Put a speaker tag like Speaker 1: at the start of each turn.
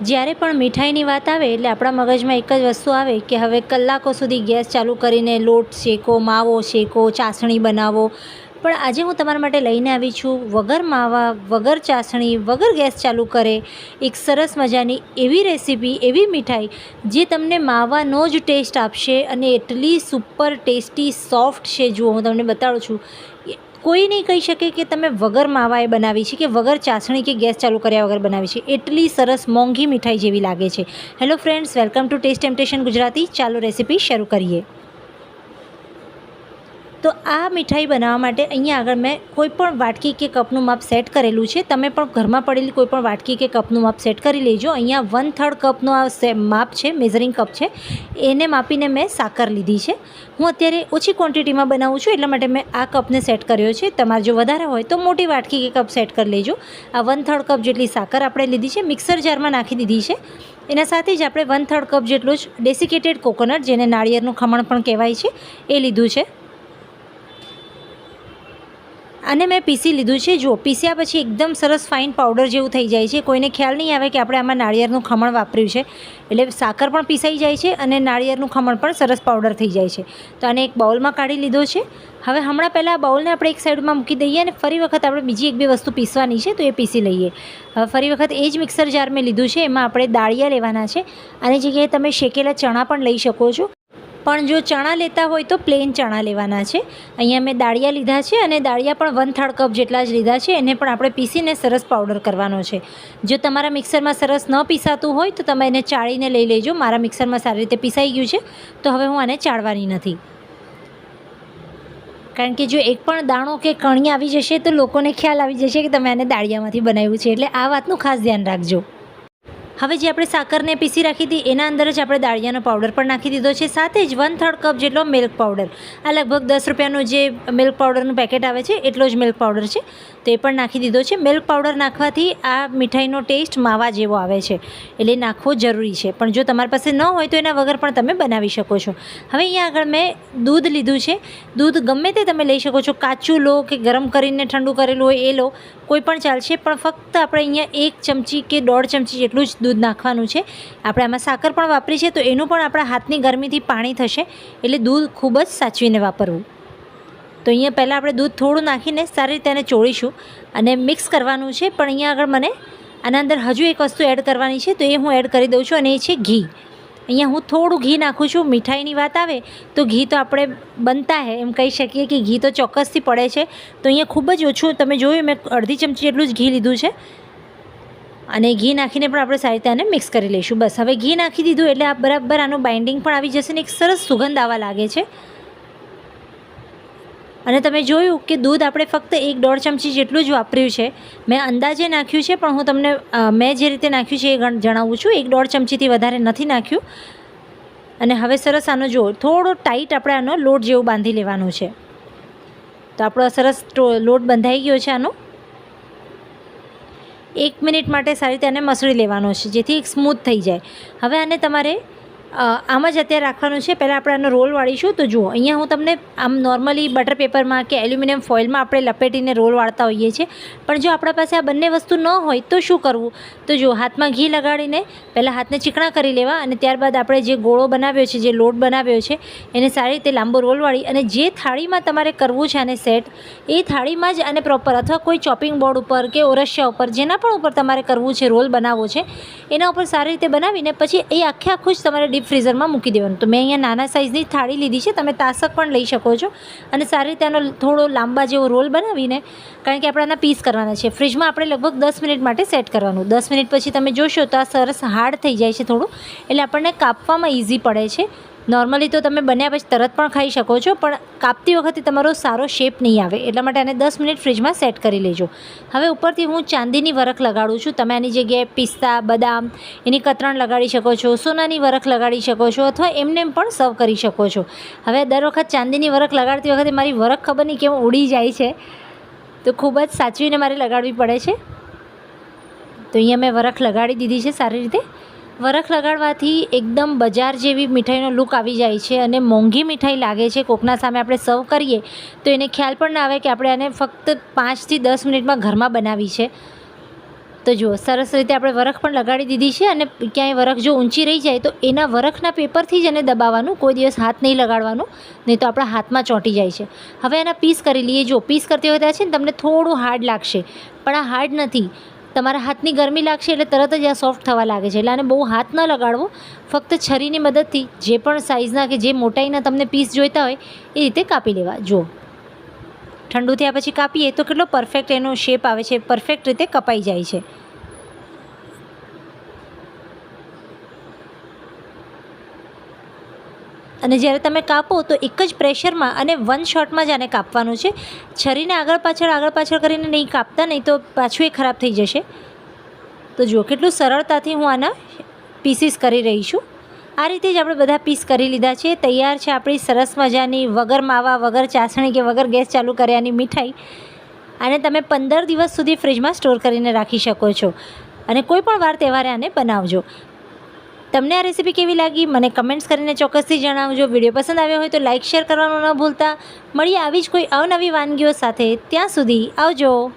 Speaker 1: જ્યારે પણ મીઠાઈની વાત આવે એટલે આપણા મગજમાં એક જ વસ્તુ આવે કે હવે કલાકો સુધી ગેસ ચાલુ કરીને લોટ શેકો, માવો શેકો, ચાસણી બનાવો. પણ આજે હું તમારા માટે લઈને આવી છું વગર માવા, વગર ચાસણી, વગર ગેસ ચાલુ કરે એક સરસ મજાની એવી રેસીપી, એવી મીઠાઈ જે તમને માવાનો જ ટેસ્ટ આપશે અને એટલી સુપર ટેસ્ટી, સોફ્ટ છે. જુઓ, હું તમને બતાડું છું કોઈ નહીં કહી શકે કે તમે વગર માવાએ બનાવી છે કે વગર ચાસણી કે ગેસ ચાલુ કર્યા વગર બનાવી છે. એટલી સરસ મોંઘી મીઠાઈ જેવી લાગે છે. Hello friends welcome to taste temptation Gujarati. ચાલો રેસીપી શરૂ કરીએ. તો આ મીઠાઈ બનાવવા માટે અહીંયા આગળ મેં કોઈ પણ વાટકી કે કપનું માપ સેટ કરેલું છે. તમે પણ ઘરમાં પડેલી કોઈ પણ વાટકી કે કપનું માપ સેટ કરી લેજો. અહીંયા વન થર્ડ કપનો આ માપ છે મેઝરિંગ કપ છે. એને માપીને મેં સાકર લીધી છે. હું અત્યારે ઓછી ક્વોન્ટિટીમાં બનાવું છું, એટલા માટે મેં આ કપને સેટ કર્યો છે. તમારે જો વધારે હોય તો મોટી વાટકી કે કપ સેટ કરી લેજો. આ વન થર્ડ કપ જેટલી સાકર આપણે લીધી છે મિક્સર જારમાં નાખી દીધી છે. એના સાથે જ આપણે વન થર્ડ કપ જેટલું જ ડેસિકેટેડ કોકોનટ જેને નાળિયેરનું ખમણ પણ કહેવાય છે, એ લીધું છે. અને મેં પીસી લીધું છે. જો પીસ્યા પછી એકદમ સરસ ફાઇન પાવડર જેવું થઈ જાય છે. કોઈને ખ્યાલ નહીં આવે કે આપણે આમાં નાળિયેરનું ખમણ વાપર્યું છે. એટલે સાકર પણ પીસાઈ જાય છે અને નાળિયેરનું ખમણ પણ સરસ પાવડર થઈ જાય છે. તો આને એક બાઉલમાં કાઢી લીધો છે. હવે હમણાં પહેલાં આ બાઉલને આપણે એક સાઈડમાં મૂકી દઈએ અને ફરી વખત આપણે બીજી એક બે વસ્તુ પીસવાની છે તો એ પીસી લઈએ. હવે ફરી વખત એ જ મિક્સર જાર મેં લીધું છે. એમાં આપણે દાળિયા લેવાના છે. આની જગ્યાએ તમે શેકેલા ચણા પણ લઈ શકો છો. પણ જો ચણા લેતા હોય તો પ્લેન ચણા લેવાના છે. અહીંયા મેં દાળિયા લીધા છે અને દાળિયા પણ વન થર્ડ કપ જેટલા જ લીધા છે. એને પણ આપણે પીસીને સરસ પાવડર કરવાનો છે. જો તમારા મિક્સરમાં સરસ ન પીસાતું હોય તો તમે એને ચાળીને લઈ લેજો. મારા મિક્સરમાં સારી રીતે પીસાઈ ગયું છે. તો હવે હું આને ચાળવાની નથી. કારણ કે જો એક પણ દાણો કે કણી આવી જશે તો લોકોને ખ્યાલ આવી જશે કે તમે આને દાળિયામાંથી બનાવ્યું છે. એટલે આ વાતનું ખાસ ધ્યાન રાખજો. હવે જે આપણે સાકરને પીસી રાખી હતી, એના અંદર જ આપણે દાળિયાનો પાવડર પણ નાખી દીધો છે. સાથે જ વન થર્ડ કપ જેટલો મિલ્ક પાવડર આ લગભગ દસ રૂપિયાનું જે મિલ્ક પાવડરનું પેકેટ આવે છે, એટલો જ મિલ્ક પાવડર છે. તો પણ નાખી દીધો છે. મિલ્ક પાવડર નાખવાથી આ મીઠાઈનો ટેસ્ટ માવા જેવો આવે છે. એટલે નાખવો જરૂરી છે. પણ જો તમારી પાસે ન હોય તો એના વગર પણ તમે બનાવી શકો છો. હવે અહીંયા આગળ મેં દૂધ લીધું છે. દૂધ ગમે તે તમે લઈ શકો છો. કાચું લો કે ગરમ કરીને ઠંડુ કરેલું હોય એ લો. કોઈ પણ ચાલશે પણ ફક્ત આપણે અહીંયા એક ચમચી કે દોઢ ચમચી જેટલું જ દૂધ નાખવાનું છે. આપણે આમાં સાકર પણ વાપરી છે, તો એનું પણ આપણા હાથની ગરમીથી પાણી થશે, એટલે દૂધ ખૂબ જ સાચવીને વાપરવું. તો અહીંયા પહેલાં આપણે દૂધ થોડું નાખીને સારી રીતે એને ચોળીશું અને મિક્સ કરવાનું છે, પણ અહીંયા આગળ મને આના અંદર હજુ એક વસ્તુ એડ કરવાની છે, તો એ હું એડ કરી દઉં છું, અને એ છે ઘી. અહીંયા હું થોડું ઘી નાખું છું, મીઠાઈની વાત આવે, તો ઘી તો આપણે બનતા હે, એમ કહી શકીએ કે ઘી તો ચોક્કસથી પડે છે. તો અહીંયા ખૂબ જ ઓછું, તમે જોયું, મેં અડધી ચમચી જેટલું જ ઘી લીધું છે. અને ઘી નાખીને પણ આપણે સારી રીતે આને મિક્સ કરી લઈશું. બસ, હવે ઘી નાખી દીધું એટલે આ બરાબર આનું બાઇન્ડિંગ પણ આવી જશે ને એક સરસ સુગંધ આવવા લાગે છે. અને તમે જોયું કે દૂધ આપણે ફક્ત એક દોઢ ચમચી જેટલું જ વાપર્યું છે. મેં અંદાજે નાખ્યું છે, પણ હું તમને મેં જે રીતે નાખ્યું છે એ જણાવું છું. એક દોઢ ચમચીથી વધારે નથી નાખ્યું. અને હવે સરસ આનો જો થોડો ટાઈટ આપણે આનો લોટ જેવું બાંધી લેવાનો છે. તો આપણો સરસ લોટ બંધાઈ ગયો છે આનો. એક મિનિટ માટે સારી રીતે આને મસળી લેવાનો છે, જેથી એક સ્મૂથ થઈ જાય. હવે આને તમારે આમ જ અત્યારે રાખવાનું છે. પહેલાં આપણે આનો રોલ વાળીશું. તો જુઓ, અહીંયા હું તમને આમ નોર્મલી બટર પેપરમાં કે એલ્યુમિનિયમ ફોઇલમાં આપણે લપેટીને રોલ વાળતા હોઈએ છીએ. પણ જો આપણા પાસે આ બંને વસ્તુ ન હોય, તો શું કરવું? તો જુઓ, હાથમાં ઘી લગાડીને પહેલાં હાથને ચીકણા કરી લેવા અને ત્યારબાદ આપણે જે ગોળો બનાવ્યો છે, જે લોટ બનાવ્યો છે, એને સારી રીતે લાંબો રોલ વાળી અને જે થાળીમાં તમારે કરવું છે આને સેટ એ થાળીમાં જ અને પ્રોપર અથવા કોઈ ચોપિંગ બોર્ડ ઉપર કે ઓરસિયા ઉપર, જેના પણ ઉપર તમારે કરવું છે, રોલ બનાવવો છે, એના ઉપર સારી રીતે બનાવીને પછી એ આખે આખું જ તમારે ડીપ ફ્રીઝરમાં મૂકી દેવાનું. તો મેં અહીંયા નાના સાઇઝની થાળી લીધી છે. તમે તાસક પણ લઈ શકો છો. અને સારી રીતે આનો થોડો લાંબા જેવો રોલ બનાવીને, કારણ કે આપણે આના પીસ કરવાના છે. ફ્રીજમાં આપણે લગભગ દસ મિનિટ માટે સેટ કરવાનું. દસ મિનિટ પછી તમે જોશો તો આ સરસ હાર્ડ થઈ જાય છે થોડું. એટલે આપણને કાપવામાં ઇઝી પડે છે. નોર્મલી તો તમે બન્યા પછી તરત પણ ખાઈ શકો છો, પણ કાપતી વખતે તમારો સારો શેપ નહીં આવે. એટલા માટે આને દસ મિનિટ ફ્રીજમાં સેટ કરી લેજો. હવે ઉપરથી હું ચાંદીની વરખ લગાડું છું. તમે આની જગ્યાએ પિસ્તા, બદામ, એની કતરણ લગાડી શકો છો, સોનાની વરખ લગાડી શકો છો, અથવા એમને એમ પણ સર્વ કરી શકો છો. હવે દર વખત ચાંદીની વરખ લગાડતી વખતે મારી વરખ ખબર નહીં કેમ ઉડી જાય છે. તો ખૂબ જ સાચવીને મારે લગાડવી પડે છે. તો અહીંયા મેં વરખ લગાડી દીધી છે સારી રીતે. વરખ લગાડવાથી એકદમ બજાર જેવી મીઠાઈનો લુક આવી જાય છે અને મોંઘી મીઠાઈ લાગે છે. કોકના સામે આપણે સર્વ કરીએ તો એને ખ્યાલ પણ ના આવે કે આપણે આને ફક્ત પાંચથી દસ મિનિટમાં ઘરમાં બનાવી છે. તો જુઓ, સરસ રીતે આપણે વરખ પણ લગાડી દીધી છે અને ક્યાંય વરખ જો ઊંચી રહી જાય તો એના વરખના પેપરથી જ એને દબાવવાનું, કોઈ દિવસ હાથ નહીં લગાડવાનું, નહીં તો આપણા હાથમાં ચોંટી જાય છે. હવે એના પીસ કરી લઈએ. જો પીસ કરતી વખતે છે ને તમને થોડું હાર્ડ લાગશે, પણ આ હાર્ડ નથી. તમારા હાથની ગરમી લાગશે એટલે તરત જ આ સોફ્ટ થવા લાગે છે. એટલે આને બહુ હાથ ન લગાડવો. ફક્ત છરીની મદદથી જે પણ સાઇઝના કે જે મોટાઈના તમને પીસ જોઈતા હોય, એ રીતે કાપી લેવા. જુઓ. ઠંડુ થયા પછી કાપીએ તો કેટલો પરફેક્ટ એનો શેપ આવે છે. પરફેક્ટ રીતે કપાઈ જાય છે. અને જ્યારે તમે કાપો તો એક જ પ્રેશરમાં અને વન શોટમાં જ આને કાપવાનું છે. છરીને આગળ પાછળ આગળ પાછળ કરીને નહીં કાપતા, નહીં તો પાછું એ ખરાબ થઈ જશે. તો જુઓ કેટલું સરળતાથી હું આના પીસીસ કરી રહી છું. આ રીતે જ આપણે બધા પીસ કરી લીધા છે. તૈયાર છે આપણી સરસ મજાની વગર માવા, વગર ચાસણી કે વગર ગેસ ચાલુ કર્યાની મીઠાઈ. આને તમે પંદર દિવસ સુધી ફ્રીજમાં સ્ટોર કરીને રાખી શકો છો. અને કોઈ પણ વાર તહેવારે આને બનાવજો. તમને આ રેસીપી કેવી લાગી? મને કમેન્ટ્સ કરીને ચોક્કસથી જણાવજો. વીડિયો પસંદ આવ્યો હોય તો લાઇક શેર કરવાનું ન ભૂલતા. મળીએ આવી જ કોઈ અવનવી વાનગીઓ સાથે. ત્યાં સુધી આવજો.